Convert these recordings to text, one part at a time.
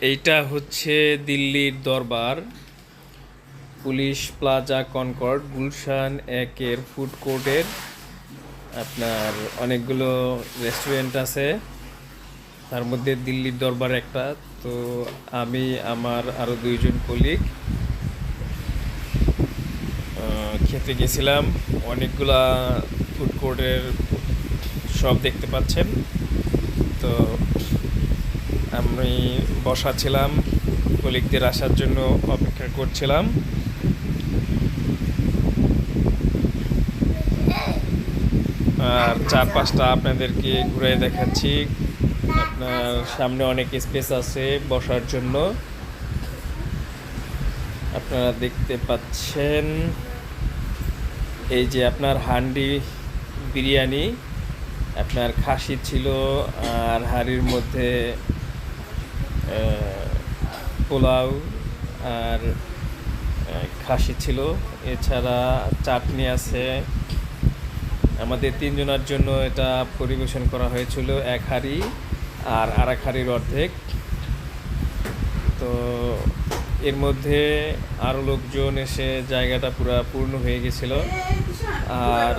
এইটা হচ্ছে দিল্লির দরবার। পুলিশ প্লাজা কনকর্ড, গুলশান একের ফুড কোর্টের। আপনার অনেকগুলো রেস্টুরেন্ট আছে। তার মধ্যে দিল্লির দরবার একটা। তো আমি, আমার আরও দুইজন কলিগ খেতে গেছিলাম। অনেকগুলা ফুড কোর্টের সব দেখতে পাচ্ছেন। তো আমি বসা ছিলাম কলিগদের আসার জন্য অপেক্ষা করছিলাম। আর চারপাশটা আপনাদেরকে ঘুরে দেখাচ্ছি। আপনার সামনে অনেক স্পেস আছে বসার জন্য। আপনারা দেখতে পাচ্ছেন এই যে আপনার হান্ডি বিরিয়ানি। আপনার খাসি ছিল আর হাড়ির মধ্যে পোলাও আর খাসি ছিল। এছাড়া চাটনি আছে। আমাদের তিনজনের জন্য এটা পরিবেশন করা হয়েছিল এক হাঁড়ি আর আর এক হাঁড়ির অর্ধেক। তো এর মধ্যে আরও লোকজন এসে জায়গাটা পুরো পূর্ণ হয়ে গেছিল। আর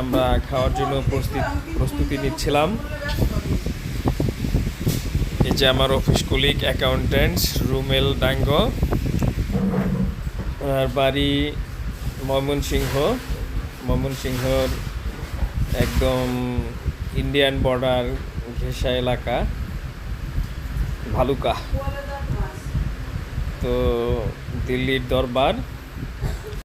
আমরা খাওয়ার জন্য প্রস্তুতি প্রস্তুতি নিচ্ছিলাম। এই যে আমার অফিস কলিগ অ্যাকাউন্ট্যান্ট রুমেল ডাঙ্গ আর বাড়ি ময়মনসিংহ। ময়মনসিংহর একদম ইন্ডিয়ান বর্ডার ঘেঁষা এলাকা, ভালুকা। তো দিল্লির দরবার।